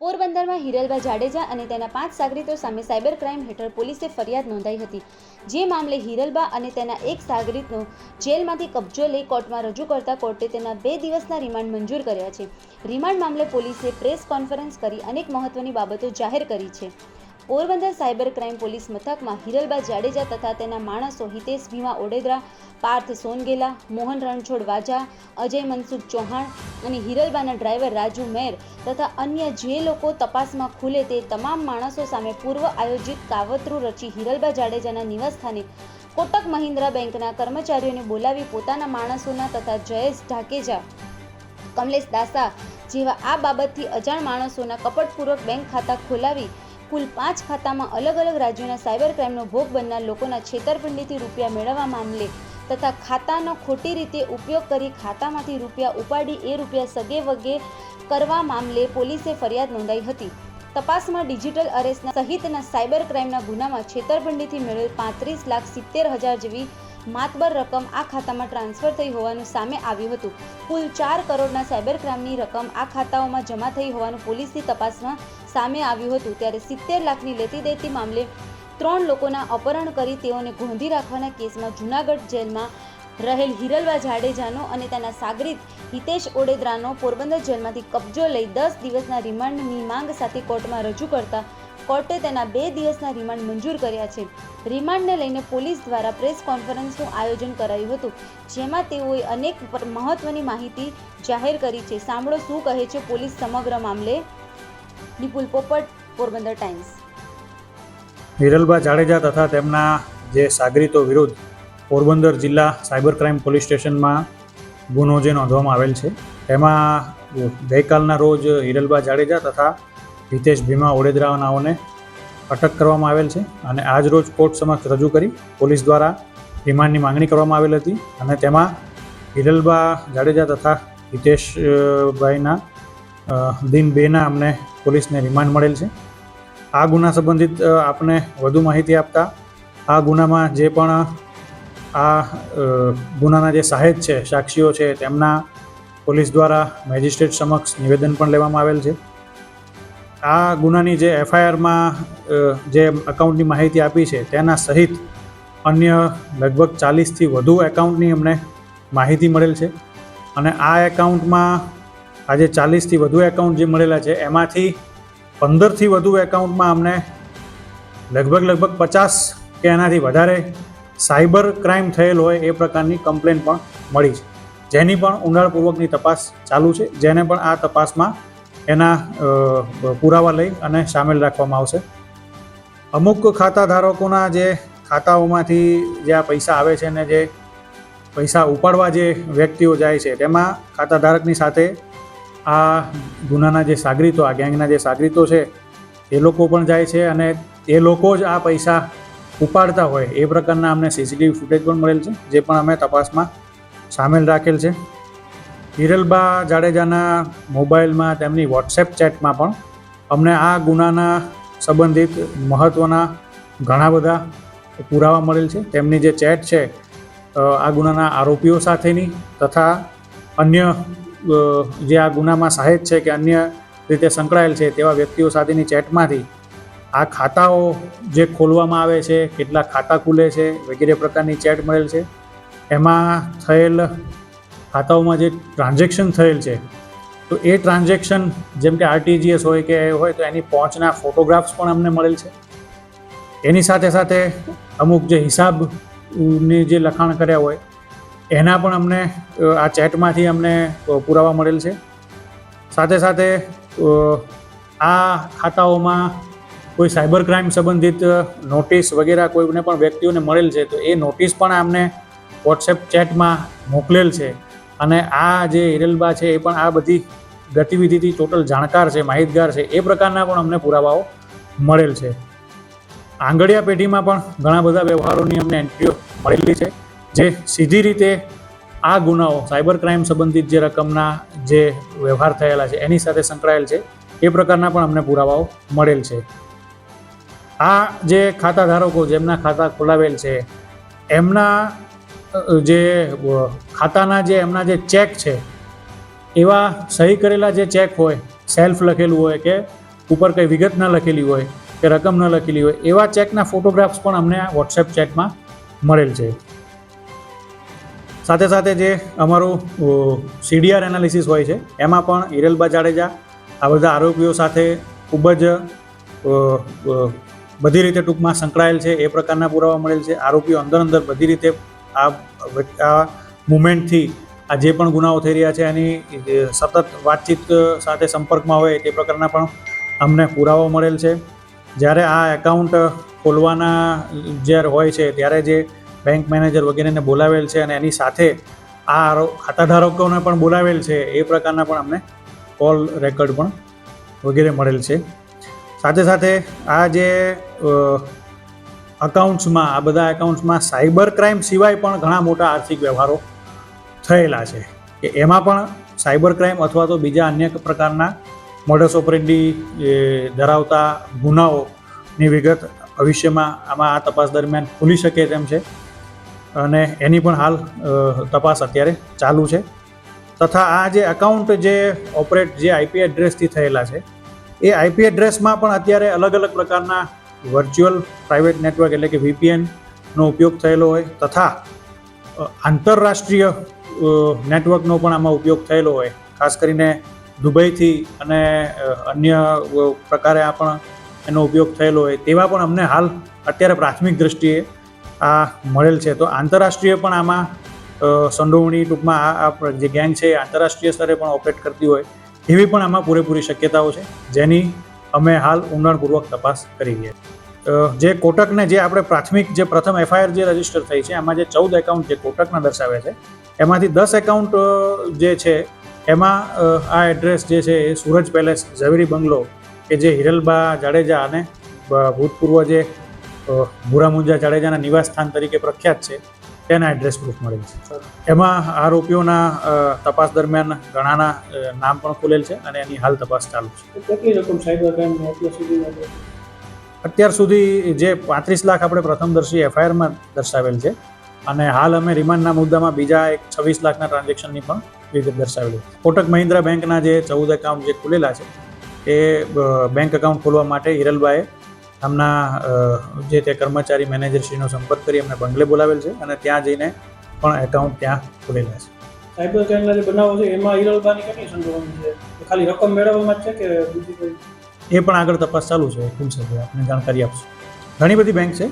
પોરબંદરમાં હિરલબા જાડેજા અને તેના પાંચ સાગરીતો સામે સાયબર ક્રાઇમ હેઠળ પોલીસે ફરિયાદ નોંધાઈ હતી. જે મામલે હિરલબા અને તેના એક સાગરીતનો જેલમાંથી કબજો લઈ કોર્ટમાં રજૂ કરતા કોર્ટે તેના બે દિવસના રિમાન્ડ મંજૂર કર્યા છે. રિમાન્ડ મામલે પોલીસે પ્રેસ કોન્ફરન્સ કરી અનેક મહત્વની બાબતો જાહેર કરી છે. પોરબંદર સાયબર ક્રાઇમ પોલીસ મથકમાં હિરલબા જાડેજા તથા તેના માણસો હિતેશ ભીમા ઓડેદરા, પાર્થ સોનગેલા, મોહન રણછોડ વાજા, અજય મનસુખ ચૌહાણ અને હિરલબાના ડ્રાઈવર રાજુ મેર તથા અન્ય જે લોકો તપાસમાં ખુલે તે તમામ માણસો સામે પૂર્વ આયોજિત કાવતરું રચી હિરલબા જાડેજાના નિવાસસ્થાને કોટક મહિન્દ્રા બેંકના કર્મચારીઓને બોલાવી પોતાના માણસોના તથા જયેશ ઢાકેજા, કમલેશ દાસા જેવા આ બાબતથી અજાણ માણસોના કપટપૂર્વક બેંક ખાતા ખોલાવી કુલ પાંચ ખાતામાં અલગ અલગ રાજ્યોના સાયબર ક્રાઇમનો ભોગ બનનાર લોકોના છેતરપિંડીથી રૂપિયા મેળવવા મામલે તથા ખાતાનો ખોટી રીતે ઉપયોગ કરી ખાતામાંથી રૂપિયા ઉપાડી એ રૂપિયા સગે વગે કરવા મામલે પોલીસે ફરિયાદ નોંધાઈ હતી. તપાસમાં ડિજિટલ અરેસ્ટના સહિતના સાયબર ક્રાઇમના ગુનામાં છેતરપિંડીથી મેળવેલ પાંત્રીસ લાખ સિત્તેર હજાર જેવી માતબર રકમ આ ખાતામાં ટ્રાન્સફર થઈ હોવાનું સામે આવ્યું હતું. કુલ ચાર કરોડના સાયબર ક્રાઇમની રકમ આ ખાતાઓમાં જમા થઈ હોવાનું પોલીસની તપાસમાં સામે આવ્યું હતું. ત્યારે સિત્તેર લાખની લેતી દેતી મામલે ત્રણ લોકોના અપહરણ કરી તેઓને ગોંધી રાખવાના કેસમાં જૂનાગઢ જેલમાં રહેલ હિરલવા જાડેજાનો અને તેના સાગરીત હિતેશ ઓડેદરાનો પોરબંદર જેલમાંથી કબજો લઈ દસ દિવસના રિમાન્ડની માંગ સાથે કોર્ટમાં રજૂ કરતા કોર્ટે તેના બે દિવસના રિમાન્ડ મંજૂર કર્યા છે. રિમાન્ડને લઈને પોલીસ દ્વારા પ્રેસ કોન્ફરન્સનું આયોજન કરાયું હતું, જેમાં તેઓએ અનેક મહત્વની માહિતી જાહેર કરી છે. સાંભળો શું કહે છે પોલીસ સમગ્ર મામલે. નિપુલ પોપટ, પોરબંદર ટાઈમ્સ. હિરલભા જાડેજા તથા તેમના જે સાગરીતો વિરુદ્ધ પોરબંદર જિલ્લા સાયબર ક્રાઇમ પોલીસ સ્ટેશનમાં ગુનો જે નોંધવામાં આવેલ છે, તેમાં ગઈકાલના રોજ હિરલબા જાડેજા તથા હિતેશ ભીમા ઓડેદરાનાઓને અટક કરવામાં આવેલ છે અને આજ રોજ કોર્ટ સમક્ષ રજૂ કરી પોલીસ દ્વારા રિમાન્ડની માંગણી કરવામાં આવેલ હતી અને તેમાં હિરલબા જાડેજા તથા હિતેશભાઈના દિન બેના અમને પોલીસને રિમાન્ડ મળેલ છે. આ ગુના સંબંધિત આપને વધુ માહિતી આપતા આ ગુનામાં જે પણ આ ગુનાના જે સાહેબ છે, સાક્ષીઓ છે, તેમના પોલીસ દ્વારા મેજિસ્ટ્રેટ સમક્ષ નિવેદન પણ લેવામાં આવેલ છે. આ ગુનાની જે એફઆઈઆરમાં જે એકાઉન્ટની માહિતી આપી છે, તેના સહિત અન્ય લગભગ ચાલીસથી વધુ એકાઉન્ટની અમને માહિતી મળેલ છે. અને આ એકાઉન્ટમાં આજે ચાલીસથી વધુ એકાઉન્ટ જે મળેલા છે, એમાંથી પંદરથી વધુ એકાઉન્ટમાં અમને લગભગ લગભગ પચાસ કે એનાથી વધારે સાયબર ક્રાઇમ થયેલ હોય એ પ્રકારની કમ્પ્લેન પણ મળી છે. જેની પણ ઊંડાણપૂર્વકની તપાસ ચાલુ છે. જેને પણ આ તપાસમાં એના પુરાવા લઈ અને સામેલ રાખવામાં આવશે. અમુક ખાતા ધારકોના જે ખાતાઓમાંથી જે આ પૈસા આવે છે ને જે પૈસા ઉપાડવા જે વ્યક્તિઓ જાય છે, તેમાં ખાતા ધારકની સાથે આ ગુનાના જે સાગરીતો, આ ગેંગના જે સાગરીતો છે, એ લોકો પણ જાય છે અને એ લોકો જ આ પૈસા ઉપાડતા હોય. એ પ્રકારના અમને સીસીટીવી ફૂટેજ પણ મળેલ છે, જે પણ અમે તપાસમાં સામેલ રાખેલ છે. હિરલબા જાડેજાના મોબાઈલમાં, તેમની વોટ્સએપ ચેટમાં પણ અમને આ ગુનાના સંબંધિત મહત્ત્વના ઘણા બધા પુરાવા મળેલ છે. તેમની જે ચેટ છે આ ગુનાના આરોપીઓ સાથેની તથા અન્ય જે આ ગુનામાં સહાયક છે કે અન્ય રીતે સંકળાયેલ છે તેવા વ્યક્તિઓ સાથેની ચેટમાંથી આ ખાતાઓ જે ખોલવામાં આવે છે, કેટલા ખાતા ખુલે છે વગેરે પ્રકારની ચેટ મળેલ છે. એમાં થયેલ ખાતાઓમાં જે ટ્રાન્ઝેક્શન થયેલ છે, તો એ ટ્રાન્ઝેક્શન જેમ કે આરટીજીએસ હોય કે હોય, તો એની પહોંચના ફોટોગ્રાફ્સ પણ અમને મળેલ છે. એની સાથે સાથે અમુક જે હિસાબની જે લખાણ કર્યા હોય, એના પણ અમને આ ચેટમાંથી અમને પુરાવા મળેલ છે. સાથે સાથે આ ખાતાઓમાં કોઈ સાયબર ક્રાઇમ સંબંધિત નોટિસ વગેરે કોઈને પણ વ્યક્તિઓને મળેલ છે, તો એ નોટિસ પણ અમને વોટ્સએપ ચેટમાં મોકલેલ છે. અને આ જે હિરલબા છે એ પણ આ બધી ગતિવિધિથી ટોટલ જાણકાર છે, માહિતગાર છે, એ પ્રકારના પણ અમને પુરાવાઓ મળેલ છે. આંગળિયા પેઢીમાં પણ ઘણા બધા વ્યવહારોની અમને એન્ટ્રીઓ મળેલી છે, જે સીધી રીતે આ ગુનાઓ સાયબર ક્રાઇમ સંબંધિત જે રકમના જે વ્યવહાર થયેલા છે, એની સાથે સંકળાયેલ છે, એ પ્રકારના પણ અમને પુરાવાઓ મળેલ છે. આ જે ખાતા ધારકો જેમના ખાતા ખોલાવેલ છે, એમના જે ખાતાના જે એમના જે ચેક છે, એવા સહી કરેલા જે ચેક હોય, સેલ્ફ લખેલું હોય કે ઉપર કંઈ વિગત ન લખેલી હોય કે રકમ ન લખેલી હોય, એવા ચેકના ફોટોગ્રાફ્સ પણ અમને વોટ્સએપ ચેકમાં મળેલ છે. સાથે સાથે જે અમારું સીડીઆર એનાલિસિસ હોય છે, એમાં પણ હિરલબા જાડેજા આ બધા આરોપીઓ સાથે ખૂબ જ બધી રીતે ટૂંકમાં સંકળાયેલ છે, એ પ્રકારના પુરાવા મળેલ છે. આરોપીઓ અંદર અંદર બધી રીતે આ આ મુમેન્ટથી આ જે પણ ગુનાઓ થઈ રહ્યા છે, એની સતત વાતચીત સાથે સંપર્કમાં હોય તે પ્રકારના પણ અમને પુરાવો મળેલ છે. જ્યારે આ એકાઉન્ટ ખોલવાના જ્યારે હોય છે, ત્યારે જે બેંક મેનેજર વગેરેને બોલાવેલ છે અને એની સાથે આ ખાતાધારકોને પણ બોલાવેલ છે, એ પ્રકારના પણ અમને કોલ રેકોર્ડ પણ વગેરે મળેલ છે. સાથે સાથે આ જે અકાઉન્ટ્સમાં આ બધા એકાઉન્ટ્સમાં સાયબર ક્રાઇમ સિવાય પણ ઘણા મોટા આર્થિક વ્યવહારો થયેલા છે. કે એમાં પણ સાયબર ક્રાઇમ અથવા તો બીજા અન્ય પ્રકારના મોડસ ઓપરેન્ડી ધરાવતા ગુનાઓની વિગત ભવિષ્યમાં આમાં આ તપાસ દરમિયાન ખુલી શકે તેમ છે. અને એની પણ હાલ તપાસ અત્યારે ચાલુ છે. તથા આ જે એકાઉન્ટ જે ઓપરેટ જે આઈપી એડ્રેસથી થયેલા છે, એ આઈપી એડ્રેસમાં પણ અત્યારે અલગ અલગ પ્રકારના વર્ચ્યુઅલ પ્રાઇવેટ નેટવર્ક એટલે કે વીપીએનનો ઉપયોગ થયેલો હોય તથા આંતરરાષ્ટ્રીય નેટવર્કનો પણ આમાં ઉપયોગ થયેલો હોય. ખાસ કરીને દુબઈથી અને અન્ય પ્રકારે આ પણ એનો ઉપયોગ થયેલો હોય. તેવા પણ અમને હાલ અત્યારે પ્રાથમિક દ્રષ્ટિએ આ મળેલ છે. તો આંતરરાષ્ટ્રીય પણ આમાં સંડોવણી ટૂંકમાં આ જે ગેંગ છે આંતરરાષ્ટ્રીય સ્તરે પણ ઓપરેટ કરતી હોય, એવી પણ આમાં પૂરેપૂરી શક્યતાઓ છે. જેની અમે હાલ ઊંડાણપૂર્વક તપાસ કરી રહ્યા છીએ. જે કોટકને જે આપણે પ્રાથમિક જે પ્રથમ એફઆઈઆર જે રજિસ્ટર થઈ છે, એમાં જે ચૌદ એકાઉન્ટ જે કોટકના દર્શાવે છે, એમાંથી દસ એકાઉન્ટ જે છે, એમાં આ એડ્રેસ જે છે એ સૂરજ પેલેસ ઝવેરી બંગલો કે જે હિરલબા જાડેજા અને ભૂતપૂર્વ જે ભૂરામુંજા જાડેજાના નિવાસ સ્થાન તરીકે પ્રખ્યાત છે તેના એડ્રેસ પ્રૂફ મળેલ છે. એમાં આરોપીઓના તપાસ દરમિયાન ઘણાના નામ પણ ખુલેલ છે અને એની હાલ તપાસ ચાલુ છે. કેટલી રકમ સાયબર ક્રાઇમ અત્યાર સુધી જે પાંત્રીસ લાખ આપણે પ્રથમદર્શી એફઆઈઆરમાં દર્શાવેલ છે અને હાલ અમે રિમાન્ડના મુદ્દામાં બીજા એક છવ્વીસ લાખના ટ્રાન્ઝેક્શનની પણ વિગત દર્શાવેલી કોટક મહિન્દ્રા બેંકના જે ચૌદ એકાઉન્ટ જે ખુલેલા છે એ બેંક એકાઉન્ટ ખોલવા માટે હિરલબાએ આમના જે તે કર્મચારી મેનેજરશ્રીનો સંપર્ક કરી અમને બંગલે બોલાવેલ છે અને ત્યાં જઈને પણ એકાઉન્ટ ત્યાં ખુલેલા છે. સાયબર ક્રાઇમના જે બનાવો છે એમાં હિરલબાની કેટલી સંડોવણી છે? ખાલી રકમ મેળવવામાં જ છે કે બીજી કોઈ? એ પણ આગળ તપાસ ચાલુ છે ખુલ છે આપને જાણકારી આપશું. ઘણી બધી બેંક છે.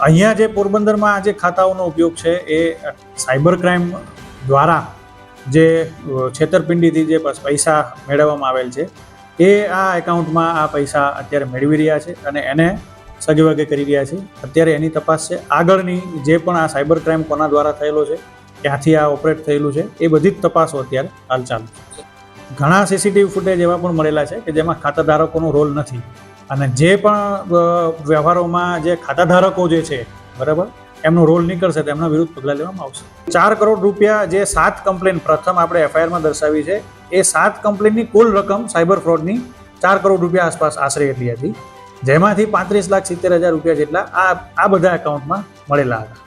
અહીંયા જે પોરબંદરમાં આ જે ખાતાઓનો ઉપયોગ છે એ સાયબર ક્રાઇમ દ્વારા જે છેતરપિંડીથી જે પૈસા મેળવવામાં આવેલ છે એ આ એકાઉન્ટમાં આ પૈસા અત્યારે મેળવી રહ્યા છે અને એને સગે વગે કરી રહ્યા છે. અત્યારે એની તપાસ છે. આગળની જે પણ આ સાયબર ક્રાઇમ કોના દ્વારા થયેલો છે, ક્યાંથી આ ઓપરેટ થયેલું છે, એ બધી જ તપાસો અત્યારે હાલ ચાલુ છે. ઘણા સીસીટીવી ફૂટેજ એવા પણ મળેલા છે કે જેમાં ખાતાધારકોનો રોલ નથી. અને જે પણ વ્યવહારોમાં જે ખાતાધારકો જે છે, બરાબર? એમનો રોલ નીકળશે તો એમના વિરુદ્ધ પગલાં લેવામાં આવશે. ચાર કરોડ રૂપિયા જે સાત કમ્પ્લેન પ્રથમ આપણે એફઆઈઆરમાં દર્શાવી છે, એ સાત કમ્પ્લેનની કુલ રકમ સાયબર ફ્રોડની ચાર કરોડ રૂપિયા આસપાસ આશરે એટલી હતી, જેમાંથી પાંત્રીસ લાખ સિત્તેર હજાર રૂપિયા જેટલા આ આ બધા એકાઉન્ટમાં મળેલા હતા.